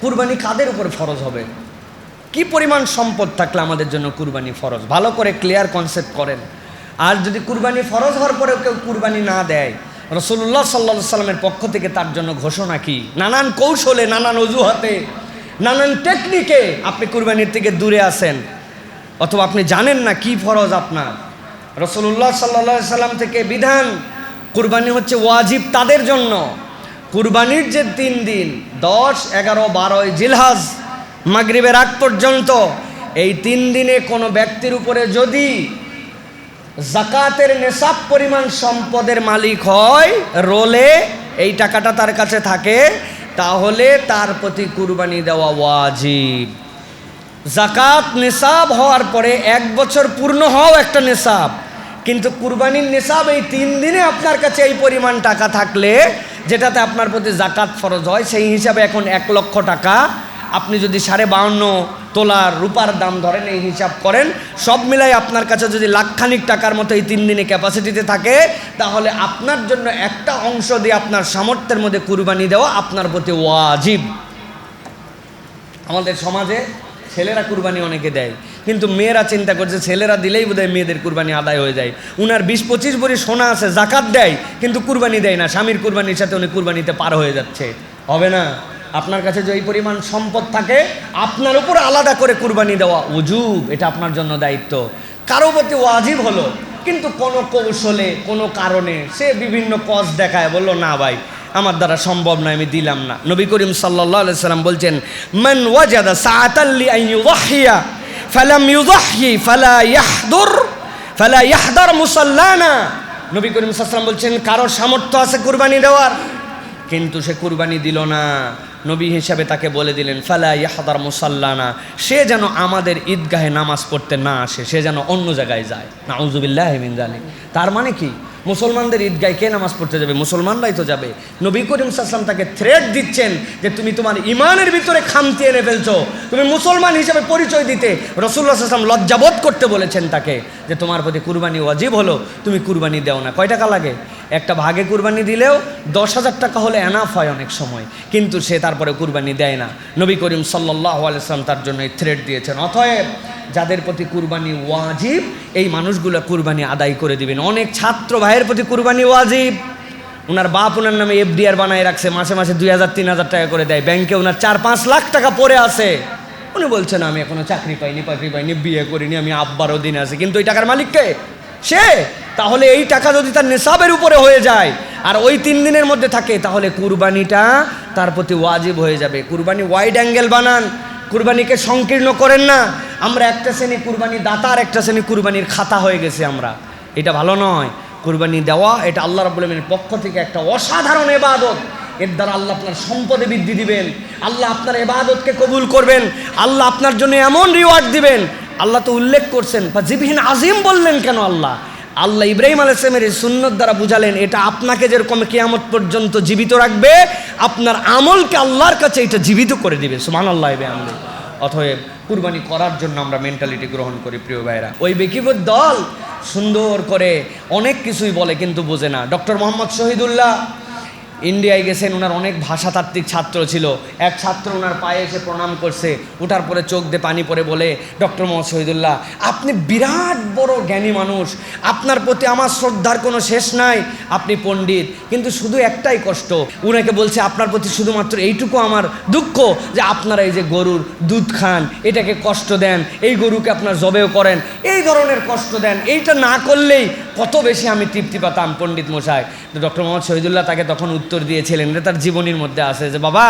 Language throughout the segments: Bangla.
কুরবানি কাদের উপর ফরজ হবে? কি পরিমাণ সম্পদ থাকলে আমাদের জন্য কুরবানি ফরজ? ভালো করে ক্লিয়ার কনসেপ্ট করেন। আর যদি কুরবানি ফরজ হওয়ার পরেও কেউ কুরবানি না দেয় রসুল্লাহ সাল্লা সাল্লামের পক্ষ থেকে তার জন্য ঘোষণা কি? নানান কৌশলে, নানান অজুহাতে, নানান টেকনিকে আপনি কুরবানির থেকে দূরে আসেন অথবা আপনি জানেন না কি ফরজ আপনার। রসুল্লাহ সাল্লা সাল্লাম থেকে বিধান, কুরবানি হচ্ছে ওয়াজিব তাদের জন্য। কুরবানির যে তিন দিন, দশ, এগারো, বারোই জিলহাজ মাগরিবের আগ পর্যন্ত, এই তিন দিনে কোনো ব্যক্তির উপরে যদি জাকাতের নেশাব পরিমাণ সম্পদের মালিক হয়, রোলে এই টাকাটা তার কাছে থাকে, তাহলে তার প্রতি কুরবানি দেওয়া ওয়াজিব। জাকাত নেশাব হওয়ার পরে এক বছর পূর্ণ হওয়াও একটা নেশাব। কিন্তু কুরবানির নেশাব এই তিন দিনে আপনার কাছে এই পরিমাণ টাকা থাকলে, যেটাতে আপনার প্রতি জাকাত ফরজ হয়, সেই হিসাবে এখন এক লক্ষ টাকা। আপনি যদি সাড়ে বাউন্ন তোলার রূপার দাম ধরেন, এই হিসাব করেন, সব মিলাই আপনার কাছে যদি লাখখানিক টাকার মতো এই তিন দিনে ক্যাপাসিটিতে থাকে, তাহলে আপনার জন্য একটা অংশ দিয়ে আপনার সামর্থ্যের মধ্যে কুরবানি দেওয়া আপনার প্রতি ওয়াজিব। আমাদের সমাজে ছেলেরা কুরবানি অনেকে দেয়। কিন্তু মেয়েরা চিন্তা করছে, ছেলেরা দিলেই বোধহয় মেয়েদের কুরবানি আদায় হয়ে যায়। উনার বিশ পঁচিশ ভরি সোনা আছে, জাকাত দেয়, কিন্তু কুরবানি দেয় না। স্বামীর কুরবানির সাথে উনি কুরবানিতে পার হয়ে যাচ্ছে। হবে না? আপনার কাছে যে পরিমাণ সম্পদ থাকে, আপনার উপর আলাদা করে কুরবানি দেওয়া উজুব এটা আপনার জন্য দায়িত্ব। কারও প্রতি ওয়াজিব হলো, কিন্তু কোনো কৌশলে, কোনো কারণে সে বিভিন্ন কজ দেখায়, বলল, না ভাই আমার দ্বারা সম্ভব নয়, আমি দিলাম না। নবী করিম সাল্লাহ সাল্লাম বলছেন, মান ওয়াজাদা সাআতাল্লি আই ইউদাহিয়া ফালাম ইউদাহি ফালা ইয়াহদুর, ফালা ইয়াহদার মুসাল্লানা। নবী করিম সাল্লাম বলছেন কারোর সামর্থ্য আছে কুরবানি দেওয়ার? কিন্তু সে কুরবানি দিল না। নবী হিসাবে তাকে বলে দিলেন, ফালা ইয়াহদার মুসাল্লানা। সে যেন আমাদের ঈদগাহে নামাজ পড়তে না আসে, সে যেন অন্য জায়গায় যায়। নাউজুবিল্লাহ মিন জালিক তার মানে কি? মুসলমানদের ঈদগায় কে নামাজ পড়তে যাবে? মুসলমানরাই তো যাবে। নবী করিম সাল্লাম তাকে থ্রেট দিচ্ছেন যে তুমি তোমার ইমানের ভিতরে খামতি এনে ফেলছো। তুমি মুসলমান হিসাবে পরিচয় দিতে রসুল্লাহ সাল্লাম লজ্জাবোধ করতে বলেছেন তাকে যে তোমার প্রতি কুরবানি ওয়াজিব হলো, তুমি কুরবানি দেও না। কয় টাকা লাগে? একটা ভাগে কুরবানি দিলেও দশ হাজার টাকা হলে এনাফ হয় অনেক সময়। কিন্তু সে তারপরে কুরবানি দেয় না। নবী করিম সাল্লাহ আলাইসলাম তার জন্য এই থ্রেট দিয়েছেন। অতএব যাদের প্রতি কুরবানি ওয়াজিব, এই মানুষগুলো কুরবানি আদায় করে দিবেন। অনেক ছাত্র ভাইয়ের প্রতি কুরবানি ওয়াজিব। ওনার বাপ ওনার নামে এফডিআর বানায় রাখছে, মাসে মাসে দুই হাজার, তিন হাজার টাকা করে দেয়। ব্যাংকে ওনার চার, পাঁচ লাখ টাকা পড়ে আছে। উনি বলছেন, আমি এখনও চাকরি পাইনি চাকরি পাইনি, বিয়ে করিনি, আমি আব্বারও দিন আছি। কিন্তু ওই টাকার মালিককে সে! তাহলে এই টাকা যদি তার নেশাবের উপরে হয়ে যায়, আর ওই তিন দিনের মধ্যে থাকে, তাহলে কুরবানিটা তার প্রতি ওয়াজিব হয়ে যাবে। কুরবানি ওয়াইড অ্যাঙ্গেল বানান, কুরবানিকে সংকীর্ণ করেন না। আমরা একটা শ্রেণি কুরবানি দাতা, আর একটা শ্রেণি কুরবানির খাতা হয়ে গেছে আমরা। এটা ভালো নয়। কুরবানি দেওয়া, এটা আল্লাহ রাবুল পক্ষ থেকে একটা অসাধারণ এবাদত এর দ্বারা আল্লাহ আপনার সম্পদে বৃদ্ধি দিবেন। আল্লাহ আপনার এবাদতকে কবুল করবেন। আল্লাহ আপনার জন্য এমন রিওয়ার্ড দিবেন। আল্লাহ তো উল্লেখ করছেন বা জিবিহীন আজিম বললেন কেন আল্লাহ? আল্লাহ ইব্রাহিম আলাইসলামের এই সুন্নত দ্বারা বুঝালেন, এটা আপনাকে যেরকম কেয়ামত পর্যন্ত জীবিত রাখবে, আপনার আমলকে আল্লাহর কাছে এটা জীবিত করে দিবে। সুমান আল্লাহ আমলে অথব কুরবানি করার জন্য আমরা মেন্টালিটি গ্রহণ করি, প্রিয় ভাইরা ওই বেকিবুর দল সুন্দর করে অনেক কিছুই বলে, কিন্তু বোঝে না। ডক্টর মোহাম্মদ শহীদুল্লাহ ইন্ডিয়ায় গেছেন ওনার অনেক ভাষাতাত্ত্বিক ছাত্র ছিল। এক ছাত্র ওনার পায়ে এসে প্রণাম করছে ওঠার পরে চোখ দিয়ে পানি পরে বলে, ডক্টর মোহাম্মদ শহীদুল্লাহ, আপনি বিরাট বড় জ্ঞানী মানুষ, আপনার প্রতি আমার শ্রদ্ধার কোনো শেষ নাই, আপনি পণ্ডিত। কিন্তু শুধু একটাই কষ্ট, উনাকে বলছে, আপনার প্রতি শুধুমাত্র এইটুকু আমার দুঃখ, যে আপনারা এই যে গরুর দুধ খান, এটাকে কষ্ট দেন, এই গরুকে আপনার জবেও করেন, এই ধরনের কষ্ট দেন, এইটা না করলেই কত বেশি আমি তৃপ্তি পাতাম পণ্ডিত মশাই। ডক্টর মোহাম্মদ শহীদুল্লাহ তাকে তখন উত্তর দিয়েছিলেন, এটা তার জীবনীর মধ্যে আছে যে, বাবা,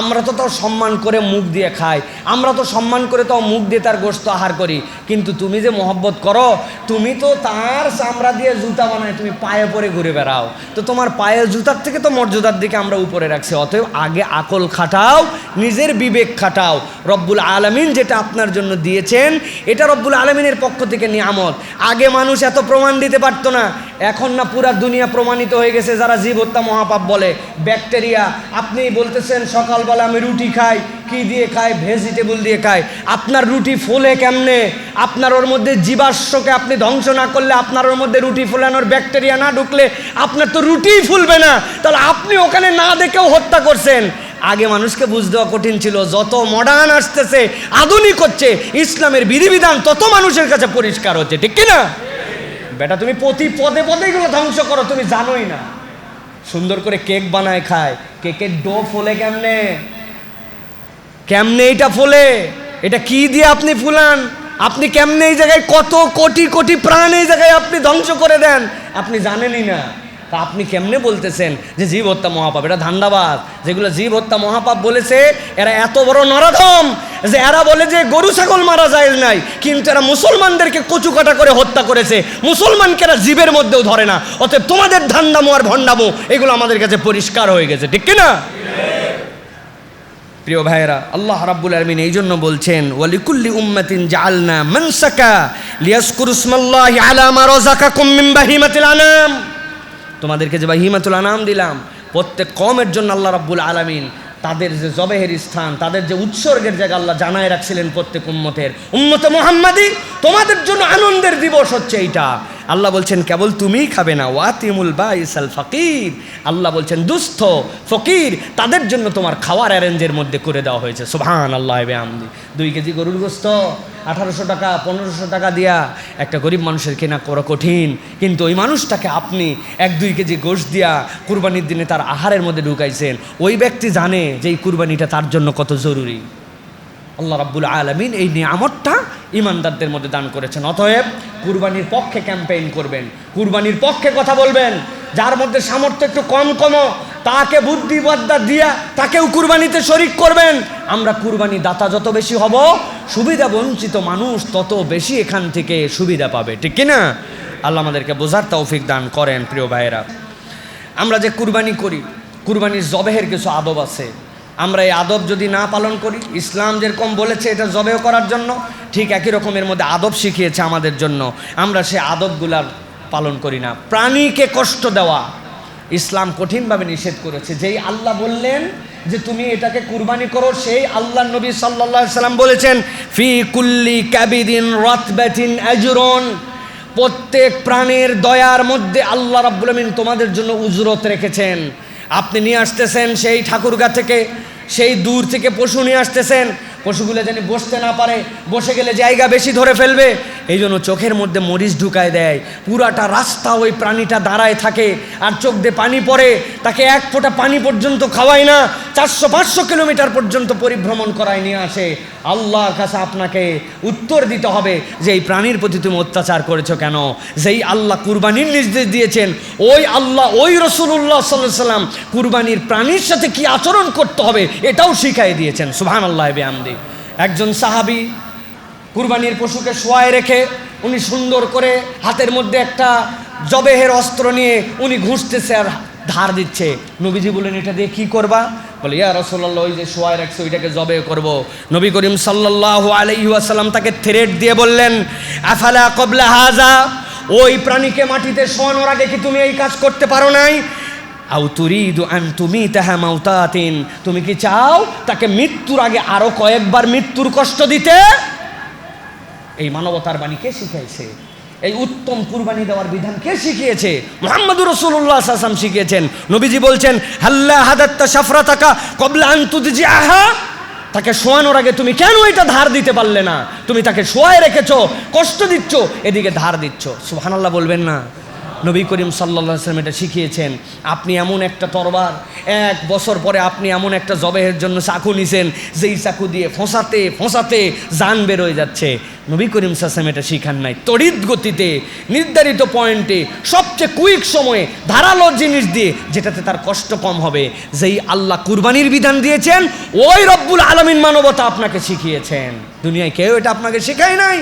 আমরা তো তাও সম্মান করে মুখ দিয়ে খাই, আমরা তো সম্মান করে তাও মুখ দিয়ে তার গোস্ত আহার করি। কিন্তু তুমি যে মহব্বত করো, তুমি তো তার চামড়া দিয়ে জুতা বানায় তুমি পায়ে পরে ঘুরে বেড়াও। তো তোমার পায়ের জুতার থেকে তো মর্যাদার দিকে আমরা উপরে রাখছি, অতএব আগে আকল খাটাও, নিজের বিবেক খাটাও। রব্বুল আলমিন যেটা আপনার জন্য দিয়েছেন, এটা রব্বুল আলমিনের পক্ষ থেকে নিয়ামত। আগে মানুষ এত প্রমাণ দিতে পারতো না। এখন না পুরা দুনিয়া প্রমাণিত হয়ে গেছে যারা জীব হত্যা মহাপাপ বলে। ব্যাকটেরিয়া আপনি বলতেছেন সকালবেলা আমি রুটি খাই, কি দিয়ে খাই? ভেজিটেবল দিয়ে খাই। আপনার রুটি ফোলে কেমনে? আপনার ওর মধ্যে জীবাশ্মকে আপনি ধ্বংস না করলে আপনার ওর মধ্যে রুটি ফোলানোর ব্যাকটেরিয়া না ঢুকলে আপনার তো রুটিই ফুলবে না। তাহলে আপনি ওখানে না দেখেও হত্যা করছেন। আগে মানুষকে বুঝ দেওয়া কঠিন ছিল, যত মডার্ন আসতেছে, আধুনিক হচ্ছে, ইসলামের বিধিবিধান তত মানুষের কাছে পরিষ্কার হচ্ছে, ঠিক কি না বেটা, তুমি প্রতি পদে পদে এগুলো ধ্বংস করো, তুমি জানোই না। সুন্দর করে কেক বানায় খায়। কেকের ডো ফোলে কেমনে? কেমনে এটা ফোলে? এটা কি দিয়ে আপনি ফুলান? আপনি কেমনে এই জায়গায় কত কোটি কোটি প্রাণ এই জায়গায় আপনি ধ্বংস করে দেন? আপনি জানেনই না। তা আপনি কেমনে বলতেছেন যে জীব হত্যা মহাপাপ? এটা ধান্দাবাদ যেগুলো জীব হত্যা মহাপাপ বলেছে, এরা এত বড় নরাধম যে এরা বলে যে গরু ছাগল মারা যায় নাই, কিন্তু এরা মুসলমানদেরকে কচু কাটা করে হত্যা করেছে। মুসলমানকে এরা জীবের মধ্যেও ধরে না। অতএব তোমাদের ধান্দামো আর ভণ্ডামো, এগুলো আমাদের কাছে পরিষ্কার হয়ে গেছে। ঠিক কি না প্রিয় ভাইয়েরা, আল্লাহ রাব্বুল আলমিন এই জন্য বলছেন, ওয়ালিকুল্লি উম্মাতিন জাআলনা মানসাকা লিয়াসকুরু ইসমাল্লাহি আলা মা রাযাকাকুম মিন বাহিমাতিল আনাম তোমাদেরকে যে বাহিমাতুল আনাম দিলাম, প্রত্যেক কমের জন্য আল্লাহ রাব্বুল আলামিন তাদের যে জবেহের স্থান, তাদের যে উৎসর্গের জায়গা আল্লাহ জানায় রাখছিলেন প্রত্যেক উম্মতের। উম্মত মোহাম্মদী, তোমাদের জন্য আনন্দের দিবস হচ্ছে এইটা। আল্লাহ বলছেন, কেবল তুমিই খাবে না, ওয়াতিমুল বাইসাল ফকির। আল্লাহ বলছেন, দুস্থ, ফকির, তাদের জন্য তোমার খাওয়ার অ্যারেঞ্জের মধ্যে করে দেওয়া হয়েছে। সুবহান আল্লাহ আমদি দুই কেজি গরুর গোস্ত আঠারোশো টাকা, পনেরোশো টাকা দিয়া একটা গরিব মানুষের কেনা করা কঠিন। কিন্তু ওই মানুষটাকে আপনি এক দুই কেজি গোশ দিয়া কুরবানির দিনে তার আহারের মধ্যে ঢুকাইছেন। ওই ব্যক্তি জানে যে এই কুরবানিটা তার জন্য কত জরুরি। আল্লাহ রাব্বুল আলমিন এই নিয়ামতটা ইমানদারদের মধ্যে দান করেছেন। অতএব কুরবানির পক্ষে ক্যাম্পেইন করবেন। কুরবানির পক্ষে কথা বলবেন। যার মধ্যে সামর্থ্য একটু কম কম, তাকে বুদ্ধিবদ্যা দিয়া তাকেও কুরবানিতে শরিক করবেন। আমরা কুরবানি দাতা যত বেশি হব, সুবিধা বঞ্চিত মানুষ তত বেশি এখান থেকে সুবিধা পাবে, ঠিক কিনা? আল্লাহ আমাদেরকে বোঝার তৌফিক দান করেন, প্রিয় ভাইয়েরা। আমরা যে কুরবানি করি, কুরবানির জবেহের কিছু আদব আছে। আমরা এই আদব যদি না পালন করি, ইসলাম যেরকম বলেছে এটা জবেহ করার জন্য, ঠিক একই রকমের মধ্যে আদব শিখিয়েছে আমাদের জন্য। আমরা সে আদবগুলার পালন করি না। প্রাণীকে কষ্ট দেওয়া। ইসলাম কঠিনভাবে নিষেধ করেছে। যেই আল্লাহ বললেন যে তুমি এটাকে কুরবানি করো, সেই আল্লাহ নবী সাল্লাহ সাল্লাম বলেছেন, ফি কুল্লি ক্যাবিদিন রতব্যাতিন আজরন। প্রত্যেক প্রাণের দয়ার মধ্যে আল্লাহ রাব্বুল আমিন তোমাদের জন্য উজরত রেখেছেন। আপনি নিয়ে আসতেছেন সেই ঠাকুরগা থেকে, সেই দূর থেকে পশু নিয়ে আসতেছেন। পশুগুলো যেন বসতে না পারে, বসে গেলে জায়গা বেশি ধরে ফেলবে। এই জন্য চোখের মধ্যে মরিচ ঢুকায় দেয়। পুরাটা রাস্তা ওই প্রাণীটা দাঁড়ায় থাকে আর চোখ দিয়ে পানি পড়ে। তাকে এক ফোঁটা পানি পর্যন্ত খাওয়ায় না, চারশো, পাঁচশো কিলোমিটার পর্যন্ত পরিভ্রমণ করায় নিয়ে আসে। আল্লাহর কাছে আপনাকে উত্তর দিতে হবে যে এই প্রাণীর প্রতি তুমি অত্যাচার করেছ কেন? যেই আল্লাহ কুরবানির নির্দেশ দিয়েছেন, ওই আল্লাহ, ওই রসুল্লাহ সাল্লাহ সাল্লাম কুরবানির প্রাণীর সাথে কি আচরণ করতে হবে এটাও শিখাই দিয়েছেন। সুবহান আল্লাহ আমদি একজন সাহাবি কুরবানির পশুকে শোয়ায় রেখে উনি সুন্দর করে হাতের মধ্যে একটা জবেহের অস্ত্র নিয়ে উনি ঘুষতেছে আর ধার দিচ্ছে। নবীজি বলেন এটা দিয়ে কি করবা? বলে, ইয়া রসল্লাহ ওই যে শোয়ায় রাখছে, ওইটাকে জবে করব। নবী করিম সাল্লাহ আলাইসাল্লাম তাকে থ্রেট দিয়ে বললেন, আফালা কবলা হাজা? ওই প্রাণীকে মাটিতে শোয়ানোর আগে কি তুমি এই কাজ করতে পারো নাই? আউ তুরিদু তুমি তাহা মাউতাতিন। তুমি কি চাও তাকে মৃত্যুর আগে আরও কয়েকবার মৃত্যুর কষ্ট দিতে? এই মানবতার বাণী কে শিখাইছে? এই উত্তম কুরবানি দেওয়ার বিধান কে শিখিয়েছে? মোহাম্মদুর রসুল্লাহ সাসাম শিখিয়েছেন। নবীজি বলছেন, হাল্লা হাদাত্তা সাফরা তাকা কবলা আন্তুদিজি আহা তাকে শোয়ানোর আগে তুমি কেন এটা ধার দিতে পারলে না? তুমি তাকে শোয়ায় রেখেছ, কষ্ট দিচ্ছ, এদিকে ধার দিচ্ছ। সুহানাল্লাহ বলবেন না। নবী করিম সাল্লা সাল্লাম এটা শিখিয়েছেন, আপনি এমন একটা তরবার, এক বছর পরে আপনি এমন একটা জবেহের জন্য চাকু নিছেন, যেই চাকু দিয়ে ফোঁসাতে ফোঁসাতে জান বেরোয় যাচ্ছে। নবী করিম সাল্লাম এটা শিখান নাই। তড়িৎ গতিতে, নির্ধারিত পয়েন্টে সবচেয়ে কুইক সময়ে ধারালো জিনিস দিয়ে, যেটাতে তার কষ্ট কম হবে, যেই আল্লাহ কুরবানির বিধান দিয়েছেন, ওই রব্বুল আলমিন মানবতা আপনাকে শিখিয়েছেন। দুনিয়ায় কেউ এটা আপনাকে শেখায় নাই।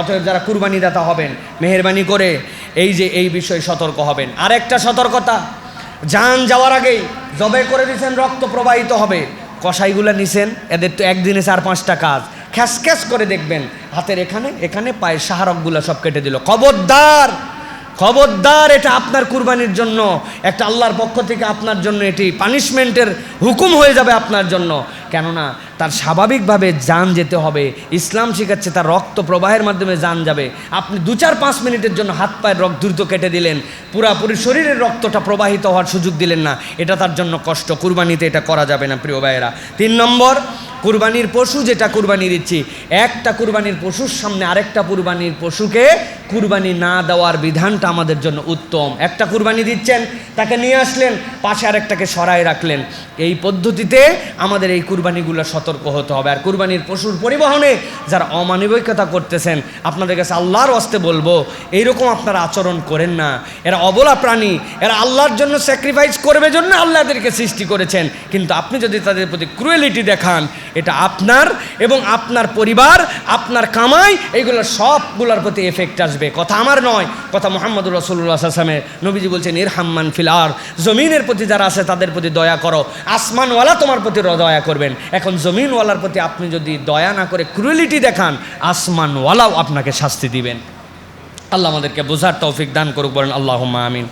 অতএব যারা কুরবানি দাতা হবেন, মেহরবানি করে এই যে এই বিষয়ে সতর্ক হবেন। আর একটা সতর্কতা, যান যাওয়ার আগেই জবে করে দিয়েছেন রক্ত প্রবাহিত হবে। কষাইগুলো নিছেন, এদের তো একদিনে চার পাঁচটা কাজ। খ্যাস করে দেখবেন, হাতের এখানে এখানে, পায়ের সাহারকগুলো সব কেটে দিল। খবরদার! খবরদার, এটা আপনার কুরবানির জন্য। একটা আল্লাহর পক্ষ থেকে আপনার জন্য এটি। পানিশমেন্টের হুকুম হয়ে যাবে আপনার জন্য। কেননা, তার স্বাভাবিকভাবে যান যেতে হবে। ইসলাম শিখাচ্ছে তার রক্ত প্রবাহের মাধ্যমে যান যাবে। আপনি দু চার পাঁচ মিনিটের জন্য হাত পায়ের রক্ত দ্রুত কেটে দিলেন। পুরাপুরি শরীরের রক্তটা প্রবাহিত হওয়ার সুযোগ দিলেন না। এটা তার জন্য কষ্ট। কুরবানিতে এটা করা যাবে না, প্রিয় ভাইয়েরা। তিন নম্বর কুরবানির পশু যেটা কুরবানি দিচ্ছি, একটা কুরবানির পশুর সামনে আরেকটা কুরবানির পশুকে কুরবানি না দেওয়ার বিধানটা আমাদের জন্য উত্তম। একটা কুরবানি দিচ্ছেন, তাকে নিয়ে আসলেন, পাশে আরেকটাকে সরায় রাখলেন। এই পদ্ধতিতে আমাদের এই কুরবানিগুলো সতর্ক হতে হবে। আর কুরবানির পশুর পরিবহনে যারা অমানবিকতা করতেছেন, আপনাদের কাছে আল্লাহর অস্তে বলব, এইরকম আপনারা আচরণ করেন না। এরা অবলা প্রাণী, এরা আল্লাহর জন্য স্যাক্রিফাইস করবে জন্য আল্লাহদেরকে সৃষ্টি করেছেন। কিন্তু আপনি যদি তাদের প্রতি ক্রুয়েলিটি দেখান এটা আপনার এবং আপনার পরিবার, আপনার কামাই এইগুলো সবগুলোর প্রতি এফেক্ট আসবে। কথা আমার নয়, কথা মোহাম্মদুর রসুল্লাহ আসলামে নবীজি বলছেন ইর হাম্মান ফিলার জমিনের প্রতি যারা আছে, তাদের প্রতি দয়া করো। আসমানওয়ালা তোমার প্রতি দয়া করবেন। এখন জমিনওয়ালার প্রতি আপনি যদি দয়া না করে ক্রুয়েলিটি দেখান, আসমানওয়ালাও আপনাকে শাস্তি দিবেন। আল্লাহ আমাদেরকে বোঝার তৌফিক দান করুক, বলেন আল্লাহ আমিন।